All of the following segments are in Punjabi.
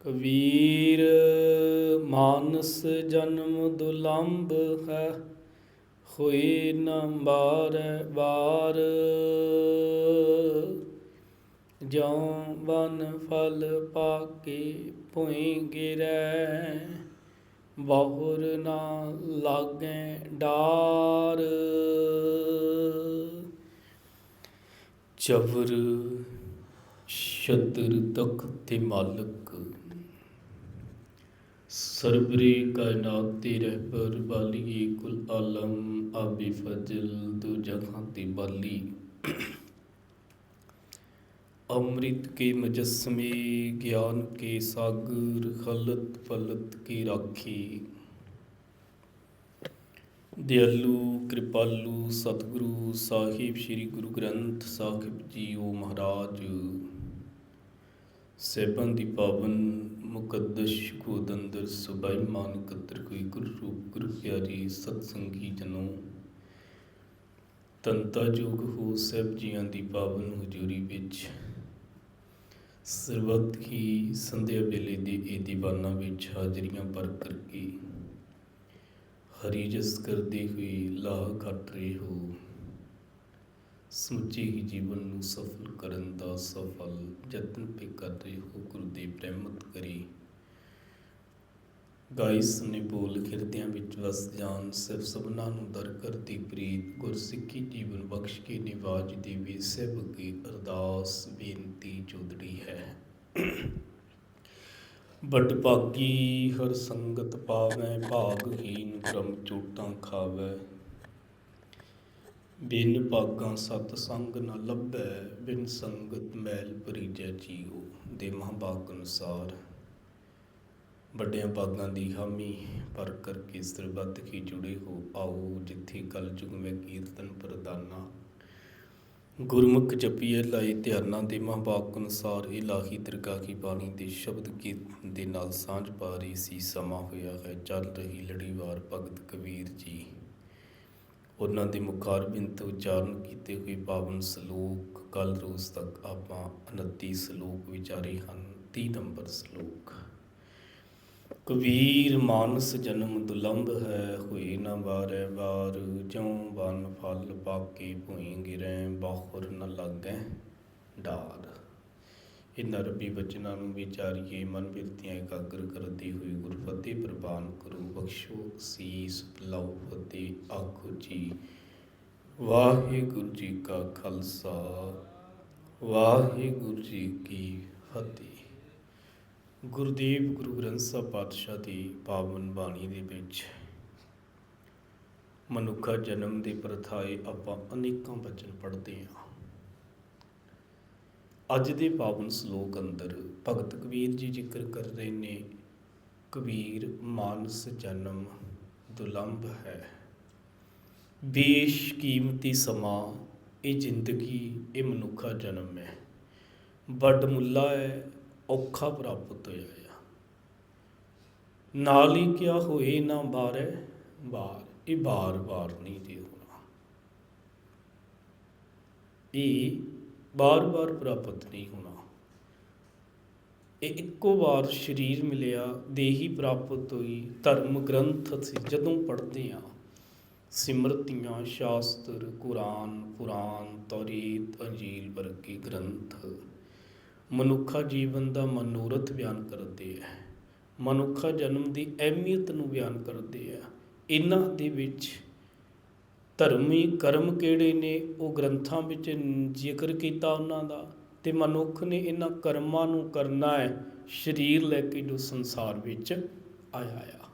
ਕਬੀਰ, ਮਾਨਸ ਜਨਮ ਦੁਲੰਭ ਹੈ, ਹੋਏ ਨ ਬਾਰ ਜਉ ਬਨ ਫਲ ਪਾਕੇ ਭੁਇ ਗਿਰੈ, ਬਹੁਰ ਨਾ ਲਾਗੈ ਡਾਰ। ਚਵਰ ਸ਼ਤਰ ਤਖ ਤੇ ਮਾਲਕ ਸਰਬਰੀ ਕਾਇਨਾਤ ਤੇ ਰਹਿਬਰ ਬਾਲੀਏ ਕੁਲ ਆਲਮ ਆਬੀ ਫਜ਼ਲ ਦੂ ਜਹਾਂ ਤੇ ਬਾਲੀ। ਅੰਮ੍ਰਿਤ ਕੇ ਮਜਸਮੇ, ਗਿਆਨ ਕੇ ਸਾਗਰ, ਖਲਤ ਪਲਤ ਕੀ ਰਾਖੀ। ਦਿਆਲੂ, ਕਿਰਪਾਲੂ, ਸਤਿਗੁਰੂ, ਸਾਹਿਬ, ਸ੍ਰੀ ਗੁਰੂ ਗ੍ਰੰਥ ਸਾਹਿਬ ਜੀਓ ਮਹਾਰਾਜ। ਸਹਿਬਾਂ ਦੀ ਪਾਵਨ ਮੁਕੱਦਸ ਗੋਦ ਅੰਦਰ ਸੁਭਾਈਮਾਨ ਕਤਰ ਕੋਈ ਗੁਰੂ ਰੂਪ, ਗੁਰੂ ਪਿਆਰੀ ਸਤ ਸੰਗੀ ਜਨੋ। ਤੰਤਾ ਜੋਗ ਹੋ ਸਹਿਬ ਜੀਆਂ ਦੀ ਪਾਵਨ ਹਜ਼ੂਰੀ ਵਿੱਚ। ਸਰਬੱਤ ਕੀ ਸੰਧਿਆ ਵੇਲੇ ਦੀ ਇਹ ਦੀਵਾਨਾ ਵਿੱਚ ਹਾਜ਼ਰੀਆਂ ਭਰ ਕਰਕੇ ਹਰੀ ਜਸ ਕਰਦੇ ਹੋਏ ਲਾਹ ਕੱਟ ਰਹੇ ਹੋ। ਸਮੁੱਚੇ ਹੀ ਜੀਵਨ ਨੂੰ ਸਫਲ ਕਰਨ ਦਾ ਸਫਲ ਯਤਨ ਪੇ ਕਰ ਹੋ ਗੁਰਦੇਵ ਰਹਿਮਤ ਕਰੀ। ਗਾਇਸ ਨੇ ਬੋਲ ਹਿਰਦਿਆਂ ਵਿੱਚ ਵਸ ਜਾਣ ਸਿਰਫ ਸਭਨਾ ਨੂੰ ਦਰ ਕਰਦੀ ਪ੍ਰੀਤ, ਗੁਰਸਿੱਖੀ ਜੀਵਨ ਬਖਸ਼ ਕੇ ਨਿਵਾਜ ਦੇਵੇ ਸਭ ਕੀ ਅਰਦਾਸ, ਬੇਨਤੀ ਚੋਦੜੀ ਹੈ। ਬਟ ਭਾਗੀ ਹਰ ਸੰਗਤ ਪਾਵੈ ਭਾਗਹੀਨ ਕਰਮ ਚੋਟਾਂ ਖਾਵੈ ਬਿਨ ਭਾਗਾਂ ਸਤ ਸੰਗ ਨ ਲੱਭੈ, ਬਿਨ ਸੰਗਤ ਮੈਲ ਭਰੀਜੈ ਜੀਉ, ਦੇ ਮਹਾਭਾਗ ਅਨੁਸਾਰ। ਵੱਡਿਆਂ ਭਾਗਾਂ ਦੀ ਹਾਮੀ, ਪਰ ਕਰਕੇ ਸਰਬੱਤ ਕੀ ਜੁੜੇ ਹੋ ਆਓ, ਜਿੱਥੇ ਕਲ ਜੁਗ ਮੈਂ ਕੀਰਤਨ ਪ੍ਰਦਾਨਾ। ਗੁਰਮੁਖ ਜਪੀਏ ਲਾਏ ਧਿਆਨਾਂ ਦੇ ਮਹਾਂਭਾਗ ਅਨੁਸਾਰ, ਇਲਾਹੀ ਦਰਗਾਹ ਕੀ ਬਾਣੀ ਦੇ ਸ਼ਬਦ ਕੀਰਤਨ ਦੇ ਨਾਲ ਸਾਂਝ ਪਾ ਰਹੀ ਸੀ, ਸਮਾਂ ਹੋਇਆ ਹੈ, ਚੱਲ ਰਹੀ ਲੜੀਵਾਰ ਭਗਤ ਕਬੀਰ ਜੀ। ਉਹਨਾਂ ਦੇ ਮੁਖਾਰਬਿੰਤ ਉਚਾਰਨ ਕੀਤੇ ਹੋਏ ਪਾਵਨ ਸ਼ਲੋਕ ਕੱਲ ਰੋਜ਼ ਤੱਕ ਆਪਾਂ 29 ਸ਼ਲੋਕ ਵਿਚਾਰੇ ਹਨ 30 ਨੰਬਰ ਸ਼ਲੋਕ। ਕਬੀਰ ਮਾਨਸ ਜਨਮ ਦੁਲੰਭ ਹੈ, ਹੋਏ ਨਾ ਵਾਰੈ ਵਾਰ, ਜਿਉ ਬਨ ਫਲ ਪਾਕੇ ਭੁਈ ਗਿਰੈ ਬਾਖੁਰ ਨ ਲੱਗੈ ਡਾਰ। ਇਹ ਰਬੀ ਬਚਨਾਂ ਨੂੰ ਵਿਚਾਰੀਏ ਮਨ ਬਿਰਤੀਆਂ ਇਕਾਗਰ ਕਰਦੀ ਹੋਈ ਗੁਰਫਤਿਹ ਪ੍ਰਵਾਨ ਕਰੋ। ਬਖਸ਼ੋ ਸੀਸ ਲਉ ਫਤਿਹ, ਆਖੋ ਜੀ। ਵਾਹਿਗੁਰੂ ਜੀ ਕਾ ਖਾਲਸਾ, ਵਾਹਿਗੁਰੂ ਜੀ ਕੀ ਫਤਿਹ। ਗੁਰਦੇਵ ਗੁਰੂ ਗ੍ਰੰਥ ਸਾਹਿਬ ਪਾਤਸ਼ਾਹ ਦੀ ਪਾਵਨ ਬਾਣੀ ਦੇ ਵਿੱਚ ਮਨੁੱਖਾ ਜਨਮ ਦੇ ਪ੍ਰਥਾਏ ਆਪਾਂ ਅਨੇਕਾਂ ਬਚਨ ਪੜ੍ਹਦੇ ਹਾਂ। ਅੱਜ ਦੇ ਪਾਵਨ ਸ਼ਲੋਕ ਅੰਦਰ ਭਗਤ ਕਬੀਰ ਜੀ ਜ਼ਿਕਰ ਕਰ ਰਹੇ ਨੇ, ਕਬੀਰ ਮਾਨਸ ਜਨਮ ਦੁਲੰਭ ਹੈ। ਬੇਸ਼ ਕੀਮਤੀ ਸਮਾਂ, ਇਹ ਜ਼ਿੰਦਗੀ, ਇਹ ਮਨੁੱਖਾ ਜਨਮ ਹੈ। ਵੱਡ ਮੁੱਲਾ ਹੈ, ਔਖਾ ਪ੍ਰਾਪਤ ਹੋਇਆ ਆ। ਨਾਲ ਹੀ ਕਿਆ ਹੋਏ ਨਾ ਬਾਰੇ ਬਾਰ, ਇਹ ਬਾਰ ਬਾਰ ਨਹੀਂ ਜੀ ਹੋਣਾ ਇਹ ਬਾਰ ਬਾਰ ਪ੍ਰਾਪਤ ਨਹੀਂ ਹੋਣਾ। ਇਹ ਇੱਕੋ ਵਾਰ ਸਰੀਰ ਮਿਲਿਆ, ਦੇਹੀ ਪ੍ਰਾਪਤ ਹੋਈ, ਧਰਮ ਗ੍ਰੰਥ ਅਸੀਂ ਜਦੋਂ ਪੜ੍ਹਦੇ ਹਾਂ। ਸਿਮਰਤੀਆਂ, ਸ਼ਾਸਤਰ, ਕੁਰਾਨ ਪੁਰਾਨ ਤੌਰੀਤ, ਅੰਜੀਲ ਵਰਗੇ ਗ੍ਰੰਥ। ਮਨੁੱਖਾ ਜੀਵਨ ਦਾ ਮਨੋਰਥ ਬਿਆਨ ਕਰਦੇ ਹੈ। ਮਨੁੱਖਾ ਜਨਮ ਦੀ ਅਹਿਮੀਅਤ ਨੂੰ ਬਿਆਨ ਕਰਦੇ ਆ ਇਹਨਾਂ ਦੇ ਵਿੱਚ ਧਰਮੀ ਕਰਮ ਕਿਹੜੇ ਨੇ? ਉਹ ਗ੍ਰੰਥਾਂ ਵਿੱਚ ਜ਼ਿਕਰ ਕੀਤਾ ਉਹਨਾਂ ਦਾ ਤੇ ਮਨੁੱਖ ਨੇ ਇਹਨਾਂ ਕਰਮਾਂ ਨੂੰ ਕਰਨਾ ਹੈ, ਸਰੀਰ ਲੈ ਕੇ ਜੋ ਸੰਸਾਰ ਵਿੱਚ ਆਇਆ ਆ।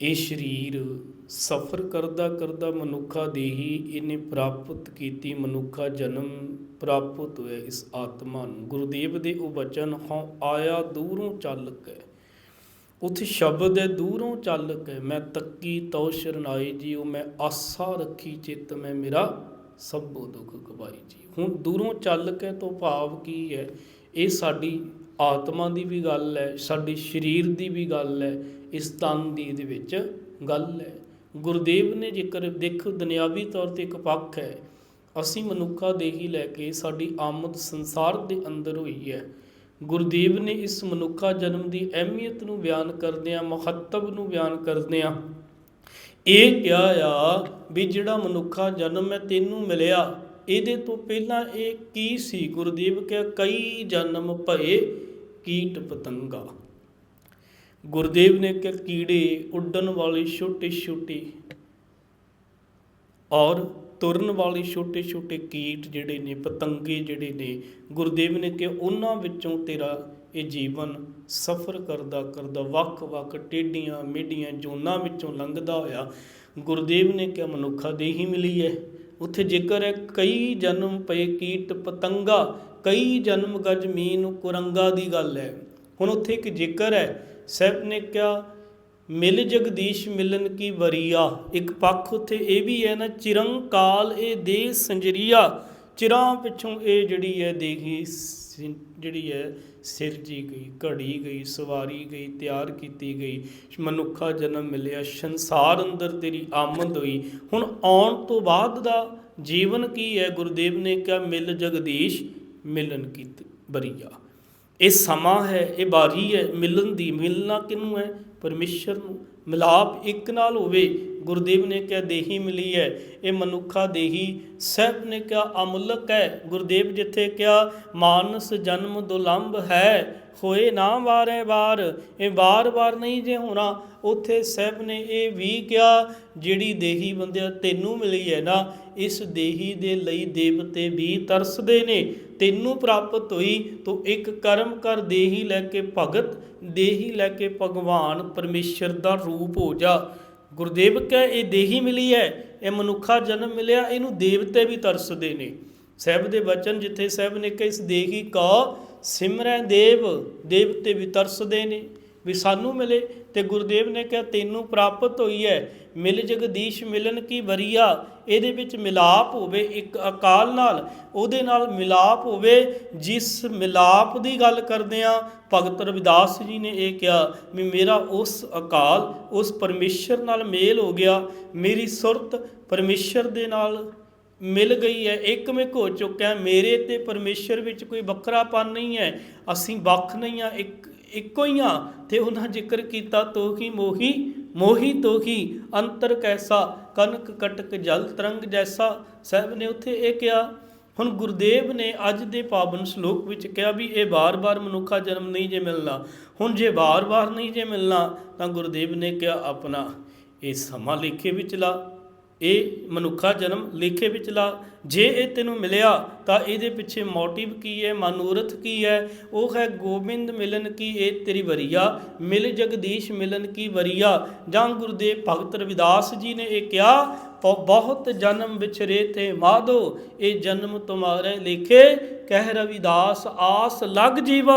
ਇਹ ਸਰੀਰ ਸਫਰ ਕਰਦਾ ਕਰਦਾ ਮਨੁੱਖਾ ਦੇਹੀ ਇਹਨੇ ਪ੍ਰਾਪਤ ਕੀਤੀ, ਮਨੁੱਖਾ ਜਨਮ ਪ੍ਰਾਪਤ ਹੋਇਆ ਇਸ ਆਤਮਾ ਨੂੰ। ਗੁਰਦੇਵ ਦੇ ਉਹ ਬਚਨ, ਹਉ ਆਇਆ ਦੂਰੋਂ ਚੱਲ ਕੇ। ਉਥੇ ਸ਼ਬਦ ਹੈ, ਦੂਰੋਂ ਚੱਲ ਕੇ ਮੈਂ ਤੱਕੀ ਤਉ ਸ਼ਰਨਾਈ ਜੀਓ, ਮੈਂ ਆਸਾ ਰੱਖੀ ਚਿੱਤ, ਮੈਂ ਮੇਰਾ ਸਭੋ ਦੁੱਖ ਗਵਾਈ ਜੀ ਹੁਣ ਦੂਰੋਂ ਚੱਲ ਕੇ ਤੋਂ ਭਾਵ ਕੀ ਹੈ? ਇਹ ਸਾਡੀ ਆਤਮਾ ਦੀ ਵੀ ਗੱਲ ਹੈ, ਸਾਡੇ ਸਰੀਰ ਦੀ ਵੀ ਗੱਲ ਹੈ, ਇਸ ਤਨ ਦੀ ਇਹਦੇ ਵਿੱਚ ਗੱਲ ਹੈ। ਗੁਰਦੇਵ ਨੇ ਜੇਕਰ ਦੇਖ ਦੁਨਿਆਵੀ ਤੌਰ ਤੇ ਇੱਕ ਪੱਖ ਹੈ, ਅਸੀਂ ਮਨੁੱਖਾ ਦੇਹੀ ਲੈ ਕੇ ਸਾਡੀ ਆਮਦ ਸੰਸਾਰ ਦੇ ਅੰਦਰ ਹੋਈ ਹੈ। ਗੁਰਦੇਵ ਨੇ ਇਸ ਮਨੁੱਖਾ ਜਨਮ ਦੀ ਅਹਿਮੀਅਤ ਨੂੰ ਬਿਆਨ ਕਰਦਿਆਂ, ਮਹੱਤਵ ਨੂੰ ਬਿਆਨ ਕਰਦਿਆਂ ਇਹ ਕਿਹਾ ਆ ਵੀ ਜਿਹੜਾ ਮਨੁੱਖਾ ਜਨਮ ਹੈ ਤੈਨੂੰ ਮਿਲਿਆ, ਇਹਦੇ ਤੋਂ ਪਹਿਲਾਂ ਇਹ ਕੀ ਸੀ? ਗੁਰਦੇਵ ਕਿਹਾ, ਕਈ ਜਨਮ ਭਏ ਕੀਟ ਪਤੰਗਾ। ਗੁਰਦੇਵ ਨੇ ਕਿਹਾ, ਕੀੜੇ ਉੱਡਣ ਵਾਲੇ ਛੋਟੇ ਛੋਟੇ ਔਰ ਤੁਰਨ ਵਾਲੇ ਛੋਟੇ ਛੋਟੇ ਕੀਟ ਜਿਹੜੇ ਨੇ, ਪਤੰਗੇ ਜਿਹੜੇ ਨੇ, ਗੁਰਦੇਵ ਨੇ ਕਿ ਉਹਨਾਂ ਵਿੱਚੋਂ ਤੇਰਾ ਇਹ ਜੀਵਨ ਸਫ਼ਰ ਕਰਦਾ ਕਰਦਾ ਵੱਖ-ਵੱਖ ਟੇਡੀਆਂ ਮੇਡੀਆਂ ਜੋਨਾਂ ਵਿੱਚੋਂ ਲੰਘਦਾ ਹੋਇਆ ਗੁਰਦੇਵ ਨੇ ਕਿਹਾ ਮਨੁੱਖਾ ਦੇਹੀ ਮਿਲੀ ਹੈ। ਉੱਥੇ ਜ਼ਿਕਰ ਹੈ ਕਈ ਜਨਮ ਪਏ ਕੀਟ, ਪਤੰਗਾ, ਕਈ ਜਨਮ ਗਜ ਮੀਨ ਕੁਰੰਗਾ ਦੀ ਗੱਲ ਹੈ। ਹੁਣ ਉੱਥੇ ਇੱਕ ਜ਼ਿਕਰ ਹੈ, ਸਾਹਿਬ ਨੇ ਕਿਹਾ ਮਿਲ ਜਗਦੀਸ਼ ਮਿਲਨ ਕੀ ਵਰੀਆ? ਇੱਕ ਪੱਖ ਉੱਥੇ ਇਹ ਵੀ ਹੈ ਨਾ, ਚਿਰੰਕਾਲ ਇਹ ਦੇ ਸੰਜਰੀਆ। ਚਿਰਾਂ ਪਿੱਛੋਂ ਇਹ ਜਿਹੜੀ ਹੈ ਦੇਖੀ ਜਿਹੜੀ ਹੈ ਸਿਰਜੀ ਗਈ, ਘੜੀ ਗਈ, ਸਵਾਰੀ ਗਈ, ਤਿਆਰ ਕੀਤੀ ਗਈ। ਮਨੁੱਖਾ ਜਨਮ ਮਿਲਿਆ, ਸੰਸਾਰ ਅੰਦਰ ਤੇਰੀ ਆਮਦ ਹੋਈ। ਹੁਣ ਆਉਣ ਤੋਂ ਬਾਅਦ ਦਾ ਜੀਵਨ ਕੀ ਹੈ? ਗੁਰਦੇਵ ਨੇ ਕਿਹਾ, ਮਿਲ ਜਗਦੀਸ਼ ਮਿਲਨ ਕੀ ਬਰੀਆ ਇਹ ਸਮਾਂ ਹੈ, ਇਹ ਬਾਰੀ ਹੈ ਮਿਲਣ ਦੀ ਮਿਲਣਾ ਕਿਨੂੰ ਹੈ? ਪਰਮੇਸ਼ਰ ਨੂੰ ਮਿਲਾਪ ਇੱਕ ਨਾਲ ਹੋਵੇ, ਗੁਰਦੇਵ ਨੇ ਕਿਹਾ, ਦੇਹੀ ਮਿਲੀ ਹੈ, ਇਹ ਮਨੁੱਖਾ ਦੇਹੀ, ਸਹਿਬ ਨੇ ਕਿਹਾ, ਅਮੁੱਲਕ ਹੈ। ਗੁਰਦੇਵ ਜਿੱਥੇ ਕਿਹਾ, ਮਾਨਸ ਜਨਮ ਦੁਲੰਭ ਹੈ, ਹੋਏ ਨਾ ਵਾਰੇ ਵਾਰ, ਇਹ ਵਾਰ-ਵਾਰ ਨਹੀਂ ਜੇ ਹੋਣਾ। ਉਥੇ ਸਹਿਬ ਨੇ ਇਹ ਵੀ ਕਿਹਾ, ਜਿਹੜੀ ਦੇਹੀ ਬੰਦਿਆ, ਤੈਨੂੰ ਮਿਲੀ ਹੈ ਨਾ, ਇਸ ਦੇਹੀ ਦੇ ਲਈ ਦੇਵਤੇ ਵੀ ਤਰਸਦੇ ਨੇ। ਤੈਨੂੰ ਪ੍ਰਾਪਤ ਹੋਈ, ਤੂੰ ਇੱਕ ਕਰਮ ਕਰ, ਦੇਹੀ ਲੈ ਕੇ ਭਗਤ, ਦੇਹੀ ਲੈ ਕੇ ਭਗਵਾਨ, ਪਰਮੇਸ਼ਰ ਦਾ ਰੂਪ ਹੋ ਜਾ। ਗੁਰਦੇਵ ਕਹੇ, ਇਹ ਦੇਹੀ ਮਿਲੀ ਹੈ, ਇਹ ਮਨੁੱਖਾ ਜਨਮ ਮਿਲਿਆ, ਇਹਨੂੰ ਦੇਵਤੇ ਵੀ ਤਰਸਦੇ ਨੇ। ਸਾਹਿਬ ਦੇ ਵਚਨ ਜਿੱਥੇ ਸਾਹਿਬ ਨੇ ਕਿ ਇਸ ਦੇਹੀ ਕਾ ਸਿਮਰੈ ਦੇਵ, ਦੇਵਤੇ ਵੀ ਤਰਸਦੇ ਨੇ। ਵੀ ਸਾਨੂੰ ਮਿਲੇ ਤੇ ਗੁਰਦੇਵ ਨੇ ਕਿਹਾ, ਤੈਨੂੰ ਪ੍ਰਾਪਤ ਹੋਈ ਹੈ ਮਿਲ ਜਗਦੀਸ਼ ਮਿਲਨ ਕੀ ਵਰੀਆ? ਇਹਦੇ ਵਿੱਚ ਮਿਲਾਪ ਹੋਵੇ ਇੱਕ ਅਕਾਲ ਨਾਲ, ਉਹਦੇ ਨਾਲ ਮਿਲਾਪ ਹੋਵੇ। ਜਿਸ ਮਿਲਾਪ ਦੀ ਗੱਲ ਕਰਦੇ ਆ, ਭਗਤ ਰਵਿਦਾਸ ਜੀ ਨੇ ਇਹ ਕਿਹਾ ਵੀ ਮੇਰਾ ਉਸ ਅਕਾਲ, ਉਸ ਪਰਮੇਸ਼ਰ ਨਾਲ ਮੇਲ ਹੋ ਗਿਆ। ਮੇਰੀ ਸੁਰਤ ਪਰਮੇਸ਼ਰ ਦੇ ਨਾਲ ਮਿਲ ਗਈ ਹੈ ਇੱਕਮਿਕ ਹੋ ਚੁੱਕਿਆ, ਮੇਰੇ ਤੇ ਪਰਮੇਸ਼ਰ ਵਿੱਚ ਕੋਈ ਵੱਖਰਾਪਨ ਨਹੀਂ ਹੈ ਅਸੀਂ ਵੱਖ ਨਹੀਂ ਆ, ਇੱਕ ਇੱਕੋ ਹੀ ਆ ਤੇ ਉਹਨਾਂ ਜ਼ਿਕਰ ਕੀਤਾ ਤੋਹੀ ਮੋਹੀ ਮੋਹੀ ਤੋਹੀ, ਅੰਤਰ ਕੈਸਾ ਕਨਕ ਕਟਕ ਜਲ ਤਰੰਗ ਜੈਸਾ। ਸਾਹਿਬ ਨੇ ਉੱਥੇ ਇਹ ਕਿਹਾ, ਹੁਣ ਗੁਰਦੇਵ ਨੇ ਅੱਜ ਦੇ ਪਾਵਨ ਸ਼ਲੋਕ ਵਿੱਚ ਕਿਹਾ ਵੀ ਇਹ ਵਾਰ-ਵਾਰ ਮਨੁੱਖਾ ਜਨਮ ਨਹੀਂ ਜੇ ਮਿਲਣਾ। ਹੁਣ ਜੇ ਵਾਰ-ਵਾਰ ਨਹੀਂ ਜੇ ਮਿਲਣਾ, ਤਾਂ ਗੁਰਦੇਵ ਨੇ ਕਿਹਾ, ਆਪਣਾ ਇਹ ਸਮਾਂ ਲੇਖੇ ਵਿੱਚ ਲਾ। ਇਹ ਮਨੁੱਖਾ ਜਨਮ ਲੇਖੇ ਵਿੱਚ ਲਾ, ਜੇ ਇਹ ਤੈਨੂੰ ਮਿਲਿਆ ਤਾਂ ਇਹਦੇ ਪਿੱਛੇ ਮੋਟਿਵ ਕੀ ਹੈ, ਮਨੋਰਥ ਕੀ ਹੈ? ਉਹ ਹੈ ਗੋਬਿੰਦ ਮਿਲਨ ਕੀ ਇਹ ਤੇਰੀ ਵਰੀਆ? ਮਿਲ ਜਗਦੀਸ਼ ਮਿਲਨ ਕੀ ਵਰੀਆ? ਜਾਂ ਗੁਰਦੇਵ ਭਗਤ ਰਵਿਦਾਸ ਜੀ ਨੇ ਇਹ ਕਿਹਾ ਬਹੁਤ ਜਨਮ ਵਿਛਰੇ ਤੇ ਮਾਧੋ ਇਹ ਜਨਮ ਤੁਮਾਰੇ ਲੇਖੇ, ਕਹਿ ਰਵਿਦਾਸ, ਆਸ ਲਗ ਜੀਵ,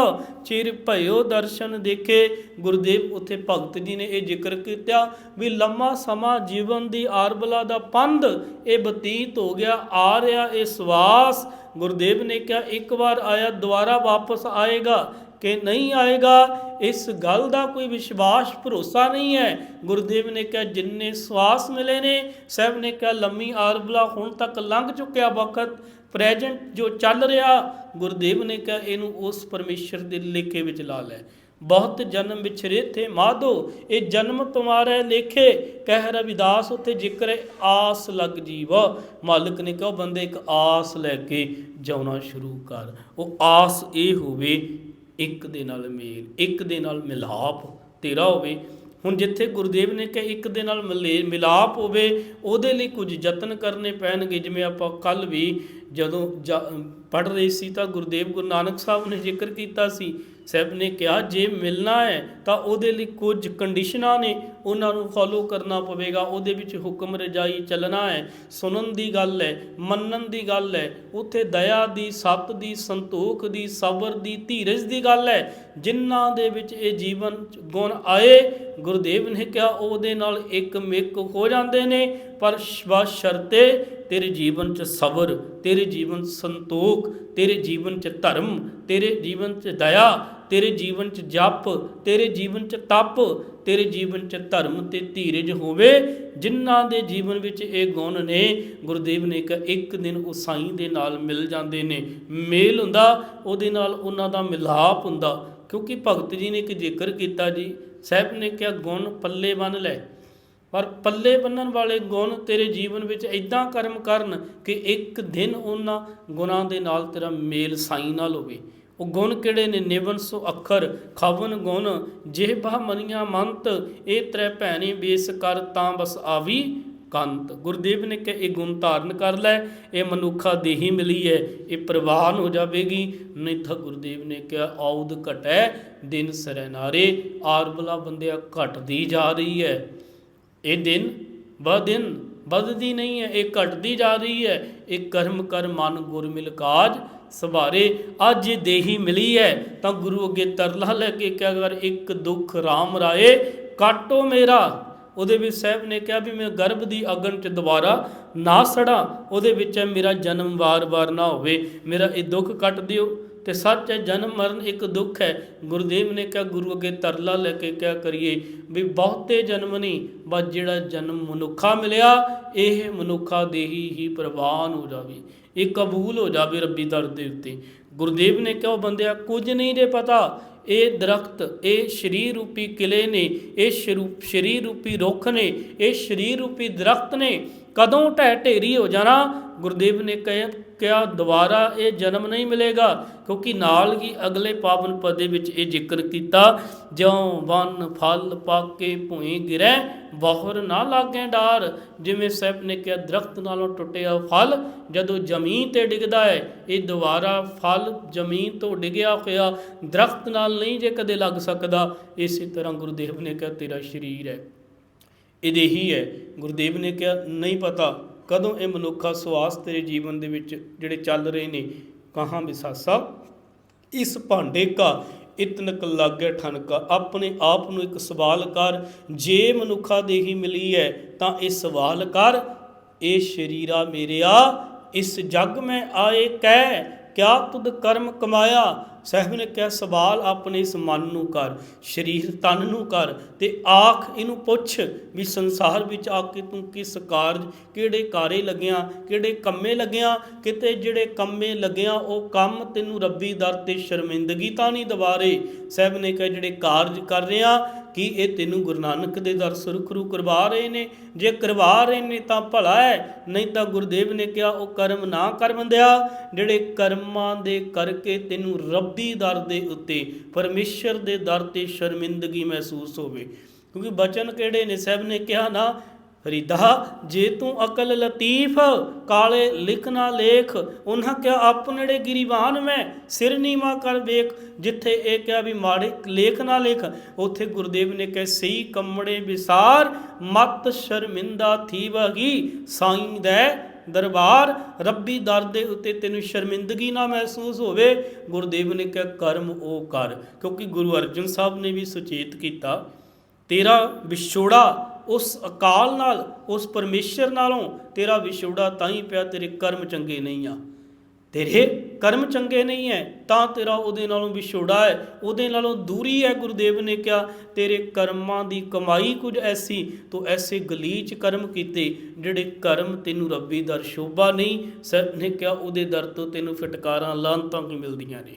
ਚਿਰ ਭਇਓ ਦਰਸ਼ਨ ਦੇਖੇ। ਗੁਰਦੇਵ ਉਥੇ ਭਗਤ ਜੀ ਨੇ ਇਹ ਜ਼ਿਕਰ ਕੀਤਾ ਵੀ ਲੰਮਾ ਸਮਾਂ ਜੀਵਨ ਦੀ ਆਰਬਲਾ ਦਾ ਪੰਧ, ਇਹ ਬਤੀਤ ਹੋ ਗਿਆ, ਆ ਰਿਹਾ ਇਹ ਸਵਾਸ। ਗੁਰਦੇਵ ਨੇ ਕਿਹਾ, ਇੱਕ ਵਾਰ ਆਇਆ, ਦੁਬਾਰਾ ਵਾਪਸ ਆਏਗਾ। ਕਿ ਨਹੀਂ ਆਏਗਾ, ਇਸ ਗੱਲ ਦਾ ਕੋਈ ਵਿਸ਼ਵਾਸ, ਭਰੋਸਾ ਨਹੀਂ ਹੈ। ਗੁਰਦੇਵ ਨੇ ਕਿਹਾ, ਜਿੰਨੇ ਸਵਾਸ ਮਿਲੇ ਨੇ, ਸਾਹਿਬ ਨੇ ਕਿਹਾ, ਲੰਮੀ ਆਰਬਲਾ ਹੁਣ ਤੱਕ ਲੰਘ ਚੁੱਕਿਆ ਵਕਤ, ਪ੍ਰੈਜ਼ੈਂਟ ਜੋ ਚੱਲ ਰਿਹਾ, ਗੁਰਦੇਵ ਨੇ ਕਿਹਾ, ਇਹਨੂੰ ਉਸ ਪਰਮੇਸ਼ਰ ਦੇ ਲੇਖੇ ਵਿੱਚ ਲਾ ਲੈ। ਬਹੁਤ ਜਨਮ ਵਿਛਰੇ ਥੇ ਮਾਧੋ, ਇਹ ਜਨਮ ਤੁਮਾਰੇ ਲੇਖੇ, ਕਹਿ ਰਵਿਦਾਸ ਉੱਥੇ ਜ਼ਿਕਰ, ਆਸ ਲੱਗ ਜੀਵ। ਮਾਲਕ ਨੇ ਕਿਹਾ ਬੰਦੇ ਇੱਕ ਆਸ ਲੈ ਕੇ ਜਾਉਣਾ ਸ਼ੁਰੂ ਕਰ। ਉਹ ਆਸ ਇਹ ਹੋਵੇ ਇੱਕ ਦੇ ਨਾਲ ਮੇਲ, ਇੱਕ ਦੇ ਨਾਲ ਮਿਲਾਪ ਤੇਰਾ ਹੋਵੇ। ਹੁਣ ਜਿੱਥੇ ਗੁਰਦੇਵ ਨੇ ਕਿ ਇੱਕ ਦੇ ਨਾਲ ਮਿਲੇ, ਮਿਲਾਪ ਹੋਵੇ, ਉਹਦੇ ਲਈ ਕੁਝ ਯਤਨ ਕਰਨੇ ਪੈਣਗੇ। ਜਿਵੇਂ ਆਪਾਂ ਕੱਲ ਵੀ ਜਦੋਂ ਪੜ ਰਹੇ ਸੀ ਤਾਂ ਗੁਰਦੇਵ ਗੁਰੂ ਨਾਨਕ ਸਾਹਿਬ ਨੇ ਜ਼ਿਕਰ ਕੀਤਾ ਸੀ ਸਾਹਿਬ ਨੇ ਕਿਹਾ, ਜੇ ਮਿਲਣਾ ਹੈ ਤਾਂ ਉਹਦੇ ਲਈ ਕੁਝ ਕੰਡੀਸ਼ਨਾਂ ਨੇ, ਉਹਨਾਂ ਨੂੰ ਫੋਲੋ ਕਰਨਾ ਪਵੇਗਾ, ਉਹਦੇ ਵਿੱਚ ਹੁਕਮ ਰਜਾਈ ਚੱਲਣਾ ਹੈ, ਸੁਣਨ ਦੀ ਗੱਲ ਹੈ, ਮੰਨਣ ਦੀ ਗੱਲ ਹੈ, ਉੱਥੇ ਦਇਆ ਦੀ ਸਤ ਦੀ, ਸੰਤੋਖ ਦੀ, ਸਬਰ ਦੀ, ਧੀਰਜ ਦੀ ਗੱਲ ਹੈ, ਜਿਨ੍ਹਾਂ ਦੇ ਵਿੱਚ ਇਹ ਜੀਵਨ ਗੁਣ ਆਏ ਗੁਰਦੇਵ ਨੇ ਕਿਹਾ, ਉਹਦੇ ਨਾਲ ਇੱਕ ਮਿੱਕ ਹੋ ਜਾਂਦੇ ਨੇ, ਪਰ ਸ਼ਰਤੇ ਤੇਰੇ ਜੀਵਨ 'ਚ ਸਬਰ, ਤੇਰੇ ਜੀਵਨ 'ਚ ਸੰਤੋਖ, ਤੇਰੇ ਜੀਵਨ 'ਚ ਧਰਮ, ਤੇਰੇ ਜੀਵਨ 'ਚ ਦਇਆ, ਤੇਰੇ ਜੀਵਨ 'ਚ ਜਪ, ਤੇਰੇ ਜੀਵਨ 'ਚ ਤਪ, ਤੇਰੇ ਜੀਵਨ 'ਚ ਧਰਮ ਤੇ ਧੀਰਜ ਹੋਵੇ, ਜਿਨ੍ਹਾਂ ਦੇ ਜੀਵਨ ਵਿੱਚ ਇਹ ਗੁਣ ਨੇ, ਗੁਰਦੇਵ ਨੇ ਕਿਹਾ, ਇੱਕ ਦਿਨ ਉਹ ਸਾਈਂ ਦੇ ਨਾਲ ਮਿਲ ਜਾਂਦੇ ਨੇ। ਮੇਲ ਹੁੰਦਾ, ਉਹਦੇ ਨਾਲ ਉਹਨਾਂ ਦਾ ਮਿਲਾਪ ਹੁੰਦਾ। ਕਿਉਂਕਿ ਭਗਤ ਜੀ ਨੇ ਇੱਕ ਜ਼ਿਕਰ ਕੀਤਾ ਜੀ, ਸਾਹਿਬ ਨੇ ਕਿਹਾ, ਗੁਣ ਪੱਲੇ ਬੰਨ ਲੈ। ਪਰ ਪੱਲੇ ਬੰਨਣ ਵਾਲੇ ਗੁਣ ਤੇਰੇ ਜੀਵਨ ਵਿੱਚ ਇਦਾਂ ਕਰਮ ਕਰਨ ਕਿ ਇੱਕ ਦਿਨ ਉਹਨਾਂ ਗੁਣਾਂ ਦੇ ਨਾਲ ਤੇਰਾ ਮੇਲ ਸਾਈਂ ਨਾਲ ਹੋਵੇ। ਉਹ ਗੁਣ ਕਿਹੜੇ ਨੇ? ਨਿਵਨ ਸੋ ਅੱਖਰ, ਖਵਨ ਗੁਣ ਜਿਹਬਾ ਮਨੀਆਂ ਮੰਤ, ਇਹ ਤ੍ਰੈ ਭੈਣੀ ਬੇਸ ਕਰ ਤਾਂ ਬਸ ਆਵੀ। ਕੰਤ ਗੁਰਦੇਵ ਨੇ ਕਿ ਇਹ ਗੁਣ ਧਾਰਨ ਕਰ ਲੈ, ਇਹ ਮਨੁੱਖਾ ਦੇਹੀ ਮਿਲੀ ਹੈ ਇਹ ਪ੍ਰਵਾਨ ਹੋ ਜਾਵੇਗੀ। ਨਹੀਂ ਤਾਂ ਗੁਰਦੇਵ ਨੇ ਕਿਹਾ ਔਦ ਘਟੈ, ਦਿਨ ਸਰਨਾਰੇ ਆਰਬਲਾ ਬੰਦਿਆ ਘਟਦੀ ਜਾ ਰਹੀ ਹੈ ਇਹ ਦਿਨ ਬ ਦਿਨ ਵੱਧਦੀ ਨਹੀਂ ਹੈ ਇਹ ਘਟਦੀ ਜਾ ਰਹੀ ਹੈ ਇਹ ਕਰਮ ਕਰ ਮਨ ਗੁਰ ਮਿਲ ਕਾਜ ਸਵਾਰੇ, ਅੱਜ ਇਹ ਦੇਹੀ ਮਿਲੀ ਹੈ ਤਾਂ ਗੁਰੂ ਅੱਗੇ ਤਰਲਾ ਲੈ ਕੇ ਕਿਹਾ ਕਰ ਇੱਕ ਦੁੱਖ RAM ਰਾਏ, ਕਾਟੋ ਮੇਰਾ। ਉਹਦੇ ਵਿੱਚ ਸਾਹਿਬ ਨੇ ਕਿਹਾ ਵੀ ਮੈਂ ਗਰਭ ਦੀ ਅਗਨ ਚ ਦੁਬਾਰਾ ਨਾ ਸੜਾ, ਉਹਦੇ ਵਿੱਚ ਹੈ ਮੇਰਾ ਜਨਮ ਵਾਰ-ਵਾਰ ਨਾ ਹੋਵੇ। ਮੇਰਾ ਇਹ ਦੁੱਖ ਕੱਟ ਦਿਓ। ਤੇ ਸੱਚ ਹੈ ਜਨਮ ਮਰਨ ਇੱਕ ਦੁੱਖ ਹੈ ਗੁਰਦੇਵ ਨੇ ਕਿਹਾ, ਗੁਰੂ ਅੱਗੇ ਤਰਲਾ ਲੈ ਕੇ ਕਿਹਾ ਕਰੀਏ ਵੀ ਬਹੁਤੇ ਜਨਮ ਨਹੀਂ ਬਸ ਜਿਹੜਾ ਜਨਮ ਮਨੁੱਖਾ ਮਿਲਿਆ, ਇਹ ਮਨੁੱਖਾ ਦੇਹੀ ਹੀ ਪ੍ਰਵਾਨ ਹੋ ਜਾਵੇ। ਇਹ ਕਬੂਲ ਹੋ ਜਾਵੇ ਰੱਬੀ ਦਰ ਦੇ ਉੱਤੇ। ਗੁਰਦੇਵ ਨੇ ਕਿਹਾ, ਉਹ ਬੰਦਿਆ, ਕੁਝ ਨਹੀਂ ਜੇ ਪਤਾ। ਇਹ ਦਰਖਤ, ਇਹ ਸ਼ਰੀਰ ਰੂਪੀ ਕਿਲੇ ਨੇ, ਇਹ ਸ਼ਰੂ- ਸ਼ਰੀਰ ਰੂਪੀ ਰੁੱਖ ਨੇ, ਇਹ ਸ਼ਰੀਰ ਰੂਪੀ ਦਰਖਤ ਨੇ। ਕਦੋਂ ਢਹਿ ਢੇਰੀ ਹੋ ਜਾਣਾ? ਗੁਰਦੇਵ ਨੇ ਕਹਿ, ਕਿਹਾ, ਦੁਬਾਰਾ ਇਹ ਜਨਮ ਨਹੀਂ ਮਿਲੇਗਾ, ਕਿਉਂਕਿ ਨਾਲ ਹੀ ਅਗਲੇ ਪਾਵਨ ਪਦ ਦੇ ਵਿੱਚ ਇਹ ਜ਼ਿਕਰ ਕੀਤਾ, ਜਿਉਂ ਵਨ ਫਲ ਪਾਕੇ ਭੂਈ ਗਿਰੈ ਬਹੁਰ ਨਾ ਲਾਗੇ ਡਾਰ। ਜਿਵੇਂ ਸਾਹਿਬ ਨੇ ਕਿਹਾ, ਦਰਖਤ ਨਾਲੋਂ ਟੁੱਟਿਆ ਫਲ, ਜਦੋਂ ਜ਼ਮੀਨ ਤੇ ਡਿੱਗਦਾ ਹੈ ਇਹ ਦੁਬਾਰਾ ਫਲ ਜ਼ਮੀਨ ਤੋਂ ਡਿੱਗਿਆ ਹੋਇਆ, ਦਰਖਤ ਨਾਲ ਨਹੀਂ ਜੇ ਕਦੇ ਲੱਗ ਸਕਦਾ। ਇਸੇ ਤਰ੍ਹਾਂ ਗੁਰਦੇਵ ਨੇ ਕਿਹਾ, ਤੇਰਾ ਸਰੀਰ ਹੈ ਇਹਦੇਹੀ ਹੈ ਗੁਰਦੇਵ ਨੇ ਕਿਹਾ, ਨਹੀਂ ਪਤਾ ਕਦੋਂ ਇਹ ਮਨੁੱਖਾ ਸਵਾਸ ਤੇਰੇ ਜੀਵਨ ਦੇ ਵਿੱਚ ਜਿਹੜੇ ਚੱਲ ਰਹੇ ਨੇ, ਕਹਾਂ ਵਿਸਾਸਾ? ਇਸ ਭਾਂਡੇ ਕਾ ਇਤਨਕ ਲਾਗੇ ਠਨਕਾ। ਆਪਣੇ ਆਪ ਨੂੰ ਇੱਕ ਸਵਾਲ ਕਰ, ਜੇ ਮਨੁੱਖਾ ਦੇਹੀ ਮਿਲੀ ਹੈ, ਤਾਂ ਇਹ ਸਵਾਲ ਕਰ ਇਹ ਸ਼ਰੀਰਾ ਮੇਰਿਆ, ਇਸ ਜਗ ਮੈਂ ਆਏ ਕਹਿ, ਕਿਆ ਤੁਧ ਕਰਮ ਕਮਾਇਆ? ਸਾਹਿਬ ਨੇ ਕਿਹਾ, ਸਵਾਲ ਆਪਣੇ ਇਸ ਮਨ ਨੂੰ ਕਰ, ਸਰੀਰ ਤਨ ਨੂੰ ਕਰ ਤੇ ਆਖ ਇਹਨੂੰ ਪੁੱਛ ਵੀ ਸੰਸਾਰ ਵਿੱਚ ਆ ਕੇ ਤੂੰ ਕਿਸ ਕਾਰਜ, ਕਿਹੜੇ ਕਾਰੇ ਲੱਗਿਆ, ਕਿਹੜੇ ਕੰਮੇ ਲੱਗਿਆ, ਕਿਤੇ ਜਿਹੜੇ ਕੰਮੇ ਲੱਗਿਆ ਉਹ ਕੰਮ ਤੈਨੂੰ ਰੱਬੀ ਦਰ ਤੇ ਸ਼ਰਮਿੰਦਗੀ ਤਾਂ ਨਹੀਂ ਦਵਾਰੇ। ਸਾਹਿਬ ਨੇ ਕਿਹਾ, ਜਿਹੜੇ ਕਾਰਜ ਕਰ ਰਿਹਾ ਕਿ ਇਹ ਤੈਨੂੰ ਗੁਰੂ ਨਾਨਕ ਦੇ ਦਰ ਸੁਰਖਰੂ ਕਰਵਾ ਰਹੇ ਨੇ। ਜੇ ਕਰਵਾ ਰਹੇ ਨੇ ਤਾਂ ਭਲਾ ਹੈ, ਨਹੀਂ ਤਾਂ ਗੁਰਦੇਵ ਨੇ ਕਿਹਾ, ਉਹ ਕਰਮ ਨਾ ਕਰ ਬੰਦਿਆ ਜਿਹੜੇ ਕਰਮਾਂ ਦੇ ਕਰਕੇ ਤੈਨੂੰ ਰੱਬੀ ਦਰ ਦੇ ਉੱਤੇ, ਪਰਮੇਸ਼ਰ ਦੇ ਦਰ ਤੇ ਸ਼ਰਮਿੰਦਗੀ ਮਹਿਸੂਸ ਹੋਵੇ। ਕਿਉਂਕਿ ਬਚਨ ਕਿਹੜੇ ਨੇ? ਸਾਹਿਬ ਨੇ ਕਿਹਾ ਨਾ ਫਰੀਦਾ ਜੇ ਤੂੰ ਅਕਲ ਲਤੀਫ, ਕਾਲੇ ਲਿਖ ਨਾ ਲੇਖ ਉਹਨਾਂ ਕਿਹਾ ਆਪਣੜੇ ਗਿਰੀਵਾਨ ਮੈਂ, ਸਿਰ ਨੀਵਾ ਕਰ ਵੇਖ, ਜਿੱਥੇ ਇਹ ਕਿਹਾ ਵੀ ਮਾੜੇ ਲੇਖ ਨਾ ਲੇਖ, ਉਥੇ ਗੁਰਦੇਵ ਨੇ ਕਹਿ, ਸਹੀ ਕੰਮੜੇ ਵਿਸਾਰ, ਮਤ ਸ਼ਰਮਿੰਦਾ ਥੀ ਸਾਈਂ ਦੇ ਦਰਬਾਰ, ਰੱਬੀ ਦਰ ਦੇ ਉੱਤੇ ਤੈਨੂੰ ਸ਼ਰਮਿੰਦਗੀ ਨਾ ਮਹਿਸੂਸ ਹੋਵੇ। ਗੁਰਦੇਵ ਨੇ ਕਿਹਾ, ਕਰਮ ਉਹ ਕਰ। ਕਿਉਂਕਿ ਗੁਰੂ ਅਰਜਨ ਸਾਹਿਬ ਨੇ ਵੀ ਸੁਚੇਤ ਕੀਤਾ, ਤੇਰਾ ਵਿਛੋੜਾ ਉਸ ਅਕਾਲ ਨਾਲ, ਉਸ ਪਰਮੇਸ਼ਰ ਨਾਲੋਂ ਤੇਰਾ ਵਿਛੋੜਾ ਤਾਂ ਹੀ ਪਿਆ, ਤੇਰੇ ਕਰਮ ਚੰਗੇ ਨਹੀਂ ਆ। ਤੇਰੇ ਕਰਮ ਚੰਗੇ ਨਹੀਂ ਹੈ ਤਾਂ ਤੇਰਾ ਉਹਦੇ ਨਾਲੋਂ ਵਿਛੋੜਾ ਹੈ ਉਹਦੇ ਨਾਲੋਂ ਦੂਰੀ ਹੈ ਗੁਰਦੇਵ ਨੇ ਕਿਹਾ। ਤੇਰੇ ਕਰਮਾਂ ਦੀ ਕਮਾਈ ਕੁਝ ਐਸੀ, ਤੂੰ ਐਸੇ ਗਲੀਚ ਕਰਮ ਕੀਤੇ, ਜਿਹੜੇ ਕਰਮ ਤੈਨੂੰ ਰੱਬੀ ਦਰ ਸ਼ੋਭਾ ਨਹੀਂ। ਸਰ ਨੇ ਕਿਹਾ, ਉਹਦੇ ਦਰ ਤੋਂ ਤੈਨੂੰ ਫਟਕਾਰਾਂ, ਲਾਂਤਾਂ ਕੀ ਮਿਲਦੀਆਂ ਨੇ।